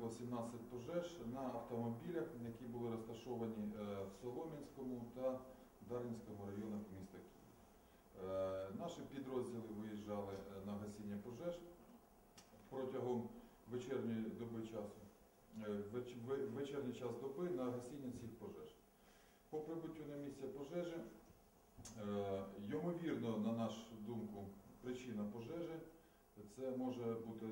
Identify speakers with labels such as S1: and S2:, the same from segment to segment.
S1: виникло 17 пожеж на автомобілях, які були розташовані е, в Солом'янському та Дарницькому районах міста Києва. Е, Наші підрозділи виїжджали е, на гасіння пожеж протягом вечірньої доби часу, веч- ве- вечірній час доби на гасіння цих пожеж. По прибуттю на місце пожежі, ймовірно, на нашу думку, причина пожежі це може бути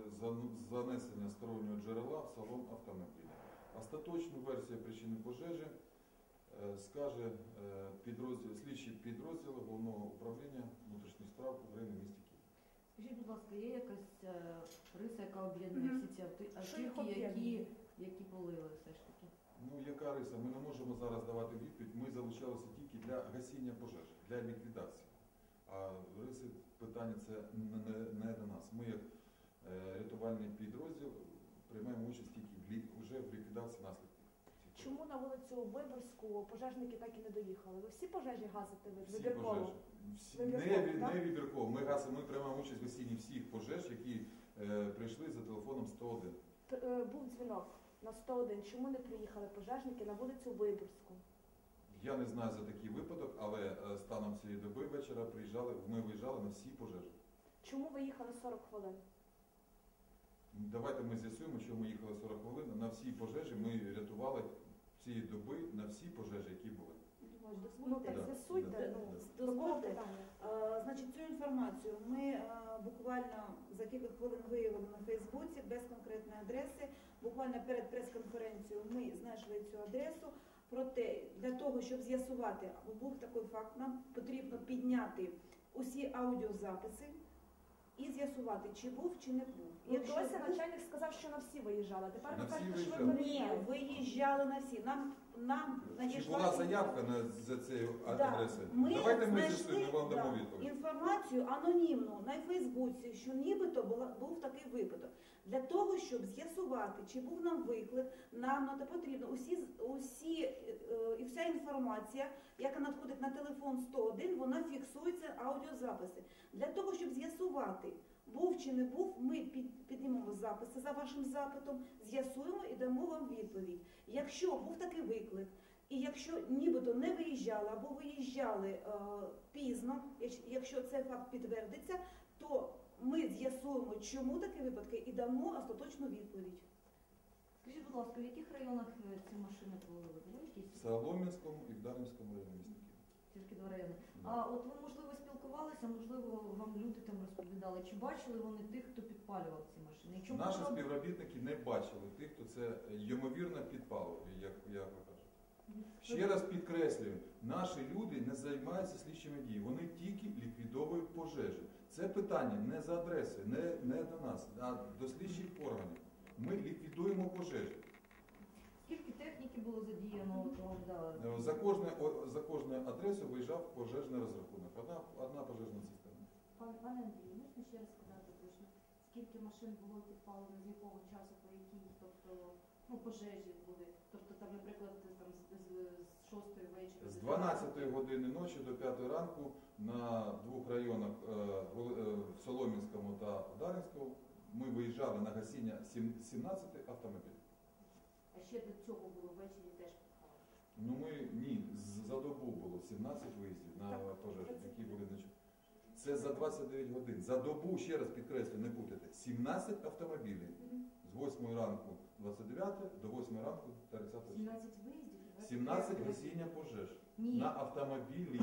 S1: занесення стороннього джерела в салон автомобіля. Остаточну версію причини пожежі е, скаже е, підрозділ, слідчий підрозділ головного управління внутрішніх справ України в місті Києві.
S2: Скажіть, будь ласка, є якась е, риса, яка об'єднує всі ці автівки, які, які полили все ж таки?
S1: Ну, яка риса? Ми не можемо зараз давати відповідь. Ми залучалися тільки для гасіння пожеж, для ліквідації. А риси питання це не, не, до нас. Ми, як е, рятувальний підрозділ, приймаємо участь тільки в лі, вже в ліквідації наслідків.
S3: Чому на вулицю Виборську пожежники так і не доїхали? Ви всі пожежі гасите
S1: Всі пожежі. Всі, не, не вибірково. Ми гасимо, ми приймаємо участь в гасінні всіх пожеж, які е, прийшли за телефоном 101.
S3: Т- е, Був дзвінок на 101. Чому не приїхали пожежники на вулицю Виборську?
S1: Я не знаю за такий випадок, але е, станом цієї доби вечора приїжджали, ми виїжджали на всі пожежі.
S3: Чому ви їхали 40 хвилин?
S1: Давайте ми з'ясуємо, чому ми їхали 40 хвилин. На всі пожежі ми рятували цієї доби на всі пожежі, які були.
S3: Ну так
S1: Да,
S3: з'ясуйте,
S1: да,
S3: ну,
S1: да.
S4: Дозвольте.
S3: питання?
S4: Е, Значить, цю інформацію ми е, буквально за кілька хвилин виявили на Фейсбуці без конкретної адреси. Буквально перед прес-конференцією ми знайшли цю адресу. Проте для того, щоб з'ясувати, або був такий факт, нам потрібно підняти усі аудіозаписи і з'ясувати, чи був, чи не був.
S3: Ну, досі
S4: був-
S3: начальник сказав, що на всі виїжджали. Тепер
S1: На
S3: ви
S1: всі
S3: кажете, що ви
S1: виїжджали.
S4: Ні,
S3: перевіряли.
S4: виїжджали на всі. Нам нам
S1: Чи
S4: надійшла
S1: була заявка на за цією
S4: Да.
S1: адресою?
S4: Ми
S1: Давайте ми
S4: знайшли,
S1: ми вам дамо
S4: да,
S1: відповідь.
S4: інформацію анонімну на Фейсбуці, що нібито була, був такий випадок. Для того, щоб з'ясувати, чи був нам виклик, нам на те потрібно усі, з- усі е, е, і вся інформація, яка надходить на телефон 101, вона фіксується аудіозаписи. Для того, щоб був чи не був, ми піднімемо записи за вашим запитом, з'ясуємо і дамо вам відповідь. Якщо був такий виклик, і якщо нібито не виїжджали або виїжджали е, пізно, якщо- цей факт підтвердиться, то ми з'ясуємо, чому такі випадки, і дамо остаточну відповідь.
S2: Скажіть, будь ласка, в яких районах е, ці машини? Ви
S1: В? Солом'янському і в Дарницькому районі міста Києва.
S2: Тільки два райони. А от ви, можливо, спілкувалися, можливо, вам люди там розповідали, чи бачили вони тих, хто підпалював ці машини? Чому
S1: Наші співробітники не бачили тих, хто це ймовірно підпалив, як, як ви кажете. Ще раз підкреслюю, наші люди не займаються слідчими діями, вони тільки ліквідовують пожежі. Це питання не за адресою, не, не до нас, а до слідчих органів. Ми ліквідуємо пожежі.
S2: Скільки техніки було задіяно? Да.
S1: Е, За кожне, за кожною адресою виїжджав пожежний розрахунок. Одна, одна пожежна цистерна.
S5: Пане пане Андрію, можна ще раз сказати точно, скільки машин було підпалено, з якого часу, по якій, тобто, ну, пожежі були. Тобто там, наприклад, там з, з, з 6 вечора.
S1: З
S5: до
S1: 12 години ночі до 5 ранку на двох районах е, е, в Солом'янському та Даринському ми виїжджали на гасіння сім- 17 автомобілів.
S5: А ще до цього було ввечері.
S1: Ну ми ні, за добу було 17 виїздів на
S3: Так,
S1: пожежі,
S3: це-
S1: які були вночі. Це за 29 годин. За добу, ще раз підкреслю, не путайте, 17 автомобілів з 8 ранку 29 до 8 ранку 30 числа.
S5: 17 виїздів?
S1: 17 гасіння пожеж
S2: Ні,
S1: на автомобілі.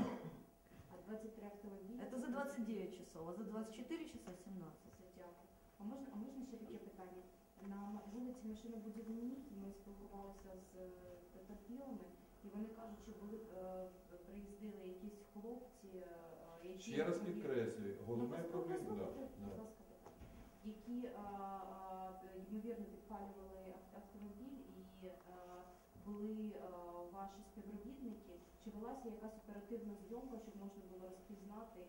S5: А 23 автомобілі?
S2: це за 29 часов, а за 24 часа 17.
S5: Все, дякую. А можна, а можна ще таке питання? На вулиці машинобудівній ми спілкувалися з е, потерпілими, і вони кажуть, що були е, приїздили якісь хлопці, е, які
S1: Ще раз підкреслюю, головне
S5: Ну,
S1: проблема. Да, да.
S5: які а, ймовірно підпалювали автомобіль і були ваші співробітники. Чи велася якась оперативна зйомка, щоб можна було розпізнати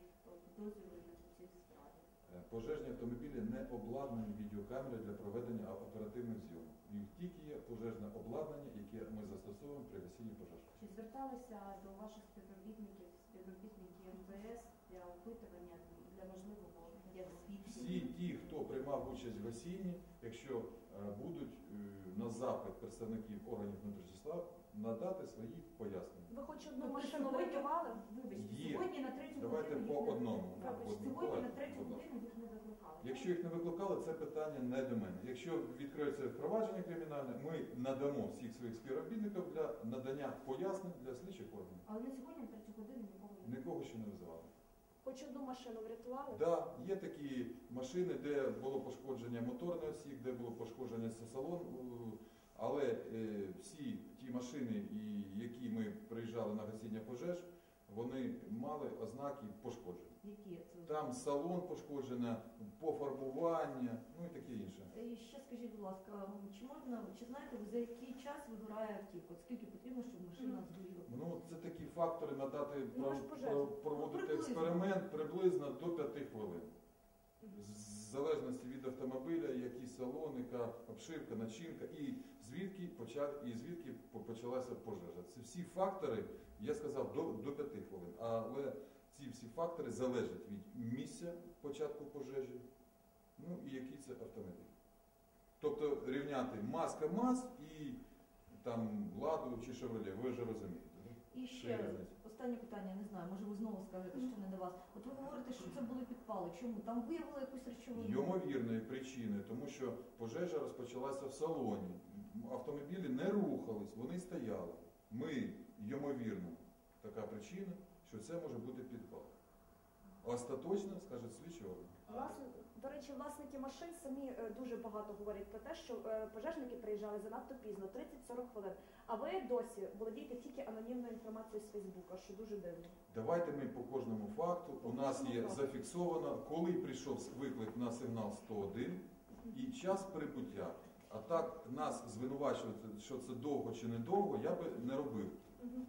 S5: підозрюваних у цій справі?
S1: Е, Пожежні автомобілі не обладнані відеокамери для проведення оперативних зйомок. Них тільки є пожежне обладнання, яке ми застосовуємо при гасінні пожеж.
S5: Чи зверталися до ваших співробітників, співробітники МВС для опитування для можливого як
S1: Всі ті, хто приймав участь в гасінні, якщо е, будуть е, на запит представників органів внутрішніх справ надати свої пояснення.
S3: Ви хоч одну Врятували?
S2: Вибачте,
S1: Є.
S2: сьогодні на третю
S1: Давайте
S2: годину
S1: по
S2: не-
S1: одному.
S3: Вибачте,
S2: Сьогодні на третю
S1: будь ласка.
S2: годину їх не викликали.
S1: Якщо їх не викликали, це питання не до мене. Якщо відкриється впровадження кримінальне, ми надамо всіх своїх співробітників для надання пояснень для слідчих органів.
S5: Але на сьогодні на третю годину нікого не
S1: Нікого ще не визивали.
S3: Хоч одну машину врятували?
S1: Да, є такі машини, де було пошкодження моторний отсік, де було пошкодження салон, е, але е, всі ті машини, і які ми приїжджали на гасіння пожеж, вони мали ознаки пошкоджень.
S2: Які це?
S1: Там салон пошкоджено, пофарбування, ну і таке інше.
S2: І ще скажіть, будь ласка, чи можна, чи знаєте ви за який час вигорає автівка? От Скільки потрібно, щоб машина згоріла?
S1: Ну, це такі фактори надати
S3: Ну,
S1: про-
S3: ви ж пожежник.
S1: проводити
S2: Ну, приблизно.
S1: експеримент приблизно до 5 хвилин. В залежності від автомобіля, який салон, яка обшивка, начинка, і звідки почав, і звідки почалася пожежа. Це всі фактори, я сказав, до, до 5 хвилин. Але ці всі фактори залежать від місця початку пожежі, ну і який це автомобіль. Тобто рівняти маска МАЗ і там ладу чи шевроле, ви вже розумієте.
S2: І ще
S1: різниця?
S2: Останнє питання, не знаю, може ви знову скажете, що не до вас. От ви говорите, що це були підпали. Чому? Там виявили якусь речовину?
S1: Ймовірної причини, тому що пожежа розпочалася в салоні. Автомобілі не рухались, вони стояли. Ми, ймовірно, така причина, що це може бути підпал. Остаточно, скаже слідчі органи.
S3: Власне, до речі, власники машин самі е, дуже багато говорять про те, що е, пожежники приїжджали занадто пізно, 30-40 хвилин. А ви досі володієте тільки анонімною інформацією з Фейсбука, що дуже дивно.
S1: Давайте ми по кожному факту. У нас є зафіксовано, коли прийшов виклик на сигнал 101 і час прибуття. А так нас звинувачувати, що це довго чи недовго, я би не робив.
S3: Мгм.